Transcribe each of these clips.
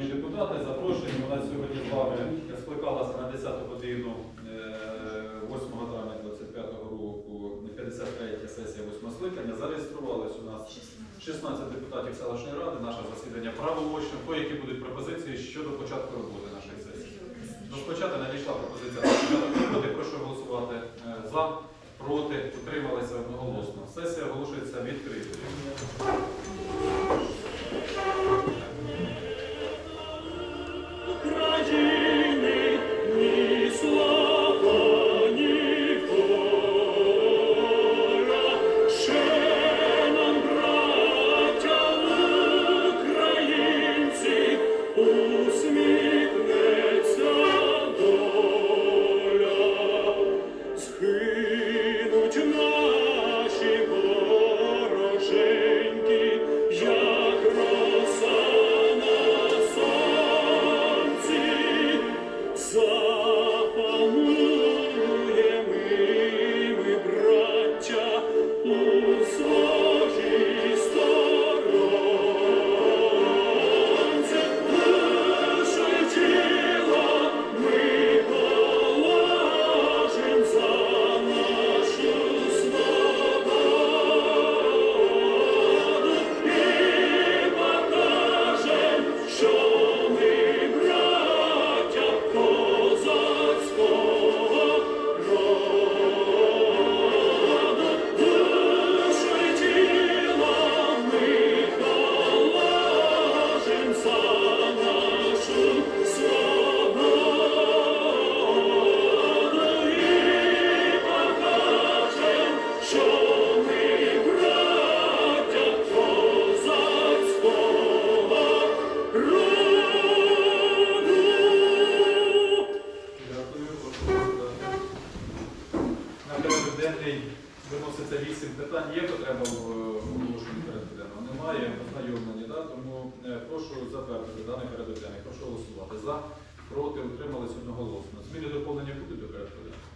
Шановні депутати, запрошуємо нас сьогодні з вами скликалася на 10 годину е, 8 травня 25 року 53 сесія 8 скликання. Зареєструвалось у нас 16 депутатів селищної ради. Наше засідання правоочно. То, які будуть пропозиції щодо початку роботи нашої сесії. Розпочати надійшла пропозиція роботи. Прошу голосувати е, за, проти, утрималися одноголосно. Сесія оголошується відкритою. Денний виноситься вісім питань. Є потреба в е, оголошенні порядку денного? Немає. Ознайомлені, да? тому е, прошу затвердити даний порядок денний. Прошу голосувати. За, проти, утримались одноголосно. Зміни доповнення будуть до порядку денного?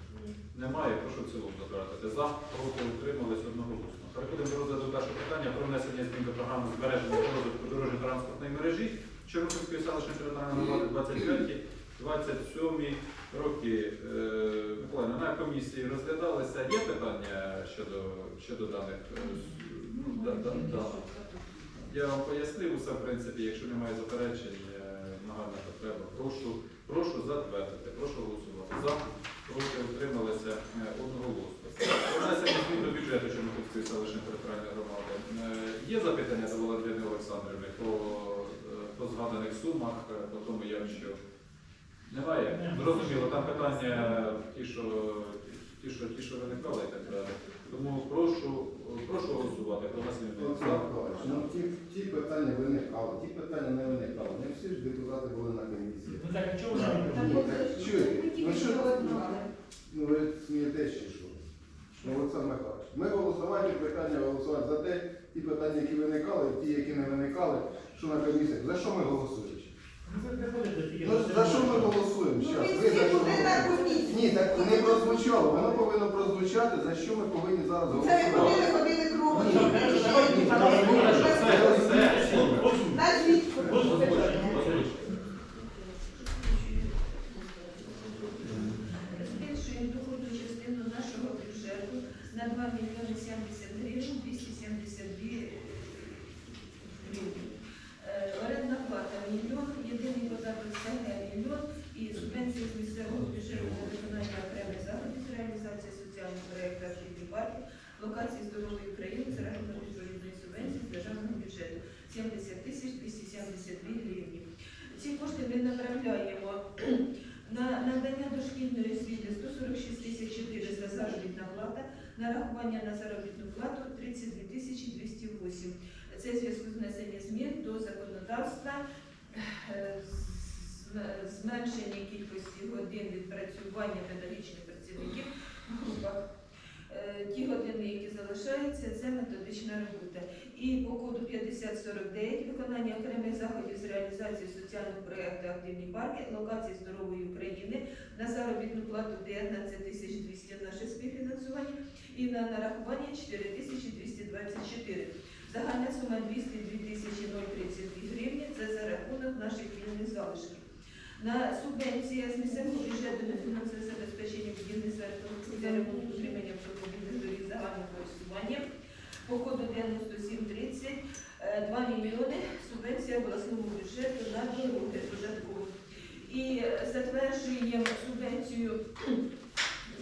Немає. Прошу в цілому затвердити. За, проти, утримались одноголосно. Переходимо до розгляду першого питання про внесення змін до програми збереження розвитку дорожньо-транспортної мережі Чорнобильської селищної територіальної громади 25 27 роки. Е, Миколаївна, на комісії розглядалися. Є питання щодо, щодо даних? е, Ну, да, да, да. Я вам пояснив усе, в принципі, якщо немає заперечень, е, нагальна потреба. Прошу, прошу затвердити, прошу голосувати. За, проти, утрималися одноголосно. Внесення змін до бюджету Чорнобильської селищної територіальної громади. Є запитання до Валентини Олександрівни по, по згаданих сумах, по тому, як що немає. Зрозуміло, там питання ті, що ті, що ті, що виникали і так далі. Тому прошу, прошу голосувати про внесення змін. Олександр За. Миколаївич, ну ті, ті питання виникали, ті питання не виникали. Не всі ж депутати були на комісії. Ну так, а чому ж Ні, не так чуєте, ну що, ну ви смієтесь чи що? Ну, Олександр Михайлович, ми голосувати питання голосувати за те, ті питання, які виникали, ті, які не виникали, що на комісіях. За що ми голосуємо? Тільки Ну, за що ми голосуємо? Щас, ви за що голосуєте? Ні, так не прозвучало, воно повинно прозвучати, за що ми повинні зараз голосувати. ходили, ходили кругом. Ні, Все, все, Назвіть. Озвучте. Збільшуємо доходну частину нашого бюджету на 2 мільйони 70 гривень 272 гривні. Е, Орендна плата мільйон, єдиний податок СГ мільйон і субвенція з місцевого бюджету на виконання окремих заходів з реалізації соціальних проєктів «Архівні парки», локації здорової України за рахунок відповідної субвенції з державного бюджету 70 тисяч 272 гривні. Ці кошти ми направляємо на надання дошкільної освіти 146 тисяч 400 заробітна плата, нарахування на заробітну плату 32 тисячі 208. Це зв'язку з внесенням змін до законодавства, е, зменшення кількості годин відпрацювання педагогічних працівників в групах. Е, Ті години, які залишаються, це методична робота. І по коду 5049 виконання окремих заходів з реалізації соціального проєкту Активні парки, локації здорової України на заробітну плату 19 тисяч 200 наше співфінансування і на нарахування 4 тисячі 224. В Загальна сума 202 тисячі 032 гривні. Це за рахунок наших вільних залишків. На субвенція з місцевого бюджету на фінансове забезпечення будівництва ремонту утримання автомобільних доріг загального користування по коду 9730 е, 2 мільйони субвенція обласному бюджету на дороги додатково. І затверджуємо субвенцію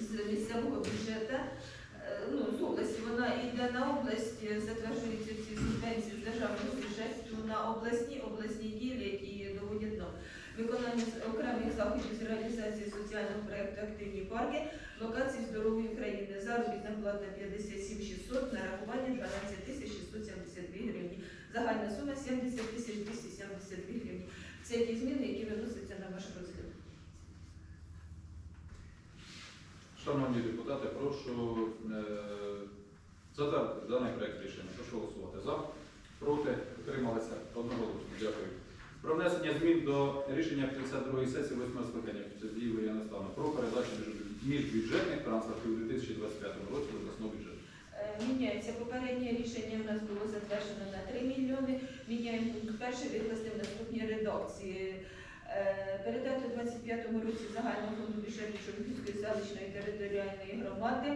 з місцевого бюджету. е, Ну, з області вона йде на область, затверджується ці субвенції з державного бюджету на обласні обласні дії, які доводять до виконання з- окремих заходів з реалізації соціального проєкту Активні парки, локації здорової країни. Заробітна плата 57 600, нарахування 12 672 гривні. Загальна сума 70 272 гривні. Це ті зміни, які виносяться на ваш розгляд. Шановні депутати, прошу е, затвердити даний проект рішення. Прошу голосувати за, проти, утрималися одноголосно. Дякую. Про внесення змін до рішення 52-ї сесії 8 скликання дії стану про передачу міжбюджетних трансфертів у 2025 році до обласного бюджету. Е, Міняється попереднє рішення у нас було затверджено на 3 мільйони. Міняємо пункт перший викласти в наступній редакції. Е, Передати у 25-му році загального фонду бюджету Чорнобильської селищної територіальної громади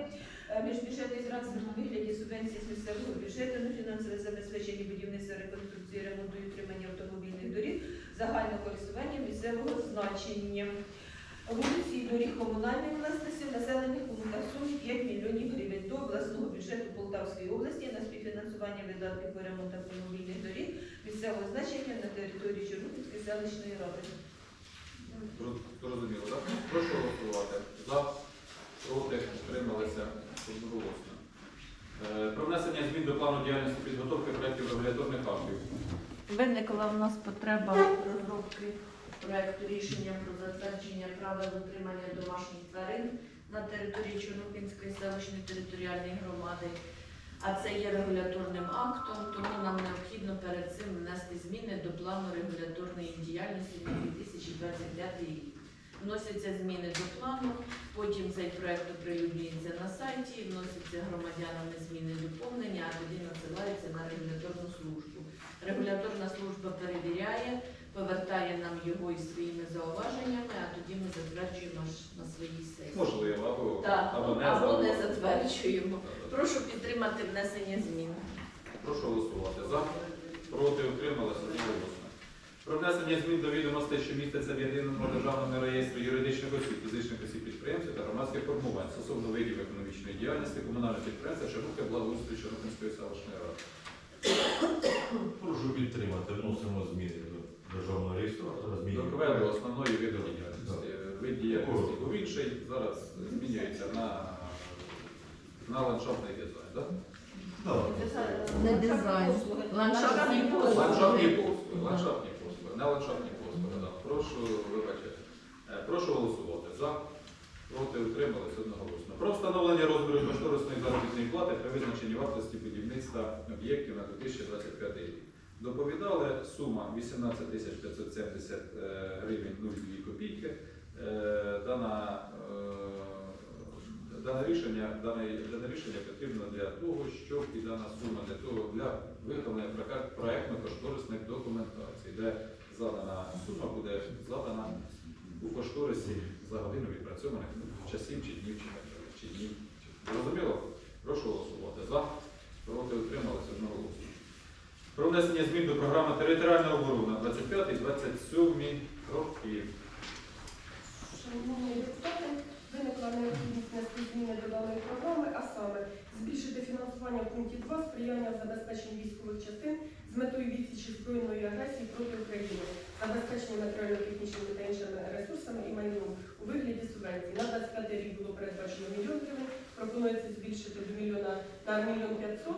міжбюджетний трансфер у вигляді субвенції з місцевого бюджету на фінансове забезпечення будівництва реконструкції, ремонту і утримання автомобільних доріг загального користування місцевого значення. Вулиці і доріг комунальної власності населених пунктах в 5 мільйонів гривень до обласного бюджету Полтавської області на співфінансування видатків по ремонту автомобільних доріг місцевого значення на території Чорнобильської селищної ради. Зро- Зрозуміло, так? Прошу голосувати. За, проти, утрималися одноголосно. Е, Про внесення змін до плану діяльності підготовки проєктів регуляторних актів. Виникла в нас потреба розробки проекту рішення про затвердження правил утримання домашніх тварин на території Чорнобильської селищної територіальної громади. А це є регуляторним актом, тому нам необхідно перед цим внести зміни до плану регуляторної діяльності на 2025 рік. Вносяться зміни до плану, потім цей проект оприлюднюється на сайті, вносяться громадянами зміни доповнення, а тоді надсилаються на регуляторну службу. Регуляторна служба перевіряє, повертає нам його із своїми зауваженнями, а тоді ми затверджуємо на своїй сесії. Можливо, або, Так, або не або не затверджуємо. Прошу підтримати внесення змін. Прошу голосувати. За, проти, утрималися одноголосно. Про внесення змін до відомостей, що містяться в єдиному державному реєстрі юридичних осіб, фізичних осіб підприємців та громадських формувань стосовно видів економічної діяльності комунального підприємства Широке благоустрій Чорнобильської селищної ради. Прошу підтримати. Вносимо зміни до державного реєстратора. До основної виду діяльності. Вид діяльності був інший, зараз змінюється на, на ландшафтний дизайн. Так? Так. Не дизайн. Ландшафтні послуги. Ландшафтні послуги, ландшафтні послуги, не ландшафтні послуги. Да. Прошу вибачте. Е, Прошу голосувати за. Проти утрималися одноголосно. Про встановлення розміру кошторисної заробітної плати при визначенні вартості будівництва об'єктів на 2025 рік. Доповідали сума 18 570 е, гривень 0,2 копійки. Е, Дана, е, дане рішення, дане, дане рішення потрібно для того, щоб і дана сума для того для виконання проектно-кошторисних документацій, де задана сума буде задана у кошторисі за годину відпрацьованих часів чи днів чи, чи. Зрозуміло? Прошу голосувати за, проти утрималися одноголосно. Про внесення змін до програми територіальна оборона 25-27 роки. Шановні депутати, виникла необхідність внести зміни до даної програми, а саме збільшити фінансування в пункті 2 сприяння в військових частин з метою відсічі збройної агресії проти України, забезпечення матеріально-технічними та іншими ресурсами і майном вигляді субвенцій. На 25 рік було передбачено мільйон гривень, пропонується збільшити до мільйона на мільйон 500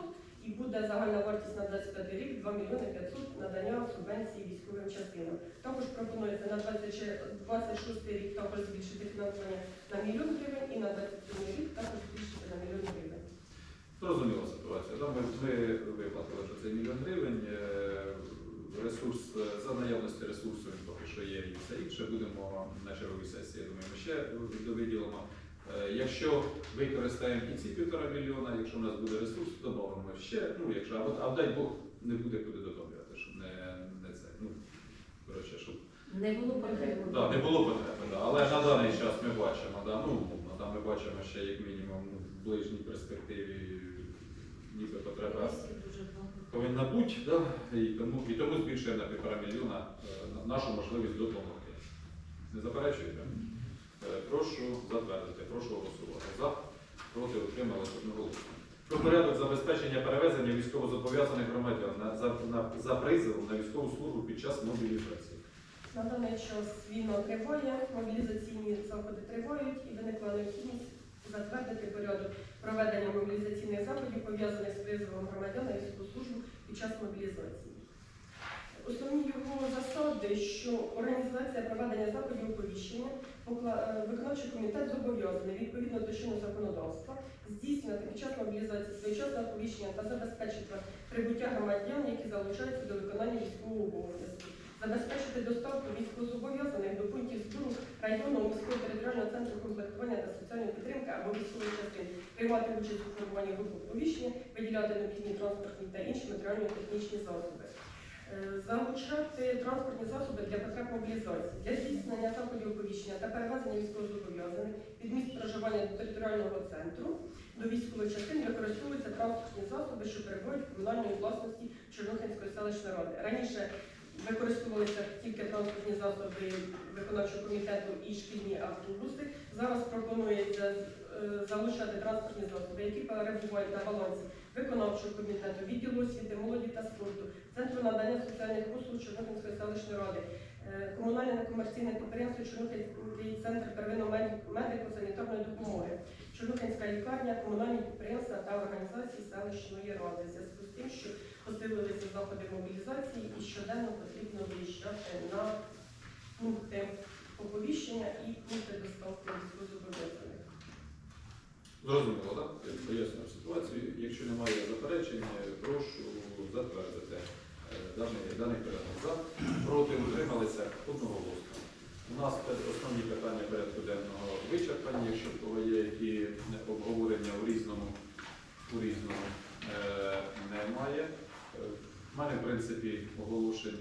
і буде загальна вартість на 25 рік 2 мільйони 500 надання субвенції військовим частинам. Також пропонується на 26 рік також збільшити фінансування на мільйон гривень і на 27 рік також збільшити на мільйон гривень. Зрозуміла ситуація. Ми, виплатили вже цей мільйон гривень. Ресурс е, за наявності ресурсу він поки що є і все інше. Будемо на черговій сесії. я Думаю, ми ще виділимо. Е, Якщо використаємо і ці півтора мільйона, якщо в нас буде ресурс, додамо ще, ну якщо, а, от- а дай Бог не буде куди додавати, щоб не, не це. Ну, коротше, щоб Не було потреби. Да, не було потреби, да. але на даний час ми бачимо, да, ну, умовно, да, ми бачимо ще як мінімум в ближній перспективі ніби потреба дуже багато. Повинна бути, да, і, тому, і тому збільшуємо на півтора мільйона е, нашу можливість допомогти. Не заперечуєте? Е, Прошу затвердити, прошу голосувати. За, проти, утрималися одноголосно. Про порядок забезпечення перевезення військовозобов'язаних громадян на, за, на, за призовом на військову службу під час мобілізації. На даний час війна триває, мобілізаційні заходи тривають і виникла необхідність затвердити порядок проведення мобілізаційних заходів, пов'язаних з призовом громадян на військову під час мобілізації. Основні його засади, що організація проведення заходів оповіщення, е, виконавчий комітет зобов'язаний відповідно до чинного законодавства здійснювати під час мобілізації своєчасне оповіщення та забезпечити прибуття громадян, які залучаються до виконання військового обов'язку, забезпечити доставку військовозобов'язаних до пунктів збору районного міського територіального центру комплектування та соціальної підтримки або військових частин, приймати участь у формуванні групи оповіщення, виділяти необхідні транспортні та інші матеріально-технічні засоби. Е, Залучати транспортні засоби для потреб мобілізації для здійснення заходів оповіщення та перевезення військовозобов'язаних від місць проживання до територіального центру до військової частини використовуються транспортні засоби, що перебувають в комунальній власності Чорнухинської селищної ради. Раніше використовувалися тільки транспортні засоби виконавчого комітету і шкільні автобуси. Зараз пропонується е, залучати транспортні засоби, які перебувають на балансі виконавчого комітету, відділу освіти, молоді та спорту, центру надання соціальних послуг Чорнухинської селищної ради, е, комунальне некомерційне підприємство Чорнухинський центр первинної мед- медико-санітарної допомоги, Чорнухинська лікарня, комунальні підприємства та організації селищної ради. В зв'язку з тим, що посилилися заходи мобілізації і щоденно потрібно виїжджати на пункти оповіщення і пункти доставки військовозобов'язаних. Зрозуміло, так? Пояснюю ситуацію. Якщо немає заперечень, прошу затвердити е, даний, даний. За, проти, утрималися одноголосно. У нас основні питання порядку денного вичерпані. Якщо в кого є які обговорення у різному, у різному е, немає. В мене, в принципі, оголошень,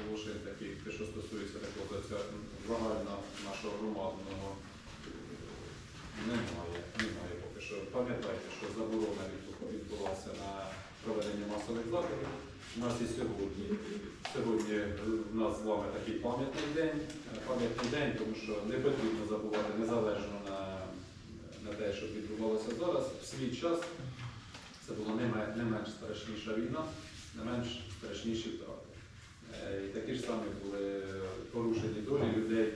оголошень таких, що стосується такого загально нашого громадного немає, немає поки що. Пам'ятайте, що заборона відбу- відбулася на проведення масових заходів. У нас і сьогодні. Сьогодні в нас з вами такий пам'ятний день. Е, Пам'ятний день, тому що не потрібно забувати незалежно на, на те, що відбувалося зараз. В свій час це була не, менш страшніша війна, не менш страшніші втрати. Е, І такі ж самі були порушені долі людей,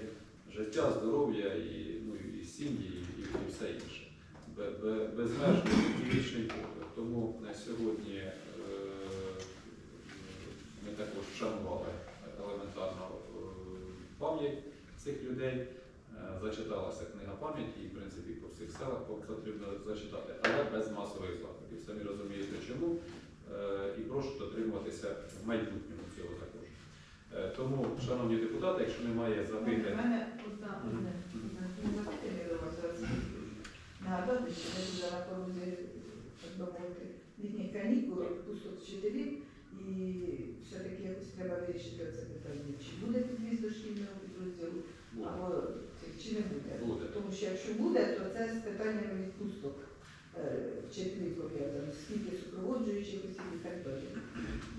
життя, здоров'я і, ну, і сім'ї, і, і все інше. Бе- бе- Безмежний і погляд. Тому на сьогодні е, також вшанували елементарно е, пам'ять цих людей. Е, Зачиталася книга пам'яті, і в принципі по всіх селах потрібно зачитати, але без масових заходів. Самі розумієте чому. Е, І прошу дотримуватися в майбутньому цього також. Тому, шановні депутати, якщо немає У мене одна Нагадати, що ми тут на порозі, так би мовити, літніх канікул, вчителів, і все-таки якось треба вирішити це питання. Чи буде підвіз до шкільного підрозділу, або чи не буде. Буде. Тому що якщо буде, то це з питаннями відпусток е, вчителів пов'язано, скільки супроводжуючих осіб і так далі.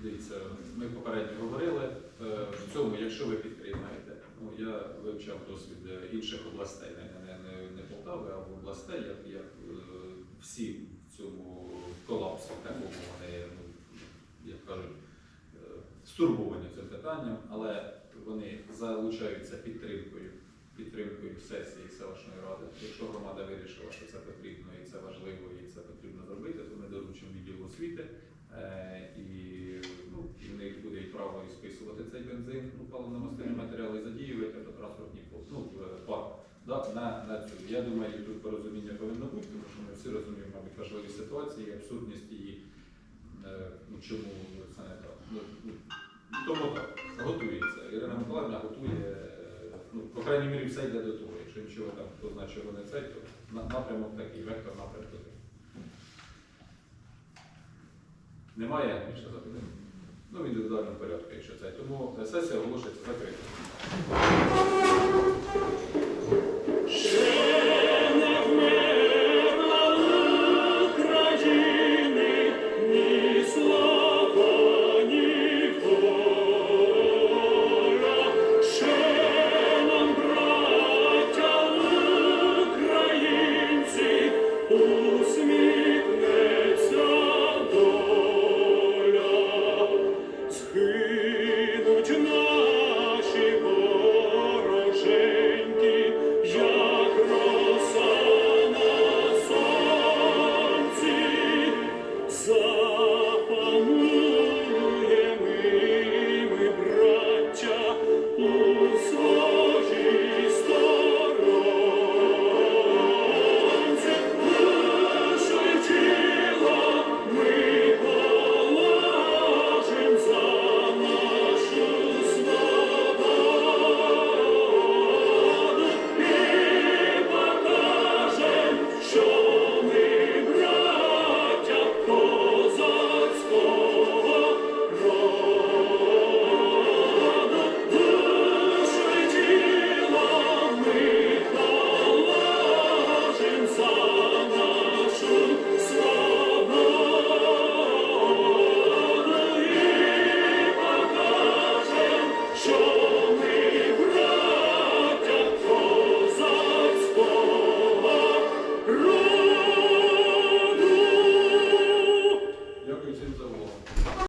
Дивіться, ми попередньо говорили. е, В цьому, якщо ви підтримаєте, ну я вивчав досвід е, інших областей, не, не, не, не Полтави, а в областей, як, як всі в цьому колапсі такому вони, ну, як кажуть, е, стурбовані цим питанням, але вони залучаються підтримкою, підтримкою сесії селищної ради. Якщо громада вирішила, що це потрібно і це важливо, і це потрібно зробити, то ми доручимо відділу освіти. Е, і, ну, в них буде і право і списувати цей бензин, ну, паливно-мастильні матеріали і задіювати автотранспортні пол- ну, в парк. Да, на, на цю. Я думаю, тут порозуміння повинно бути, тому що ми всі розуміємо, мабуть, важливі ситуації, абсурдність її, е, ну, чому це не так. Ну, ну, тому так, готується. Ірина Миколаївна готує, е, ну, по крайній мірі, все йде до того. якщо нічого там, хто знає, чого не цей, то напрямок такий, вектор напрямок такий. Немає більше запитань? Ну, в індивідуальному порядку, якщо це. Тому сесія оголошується закритою.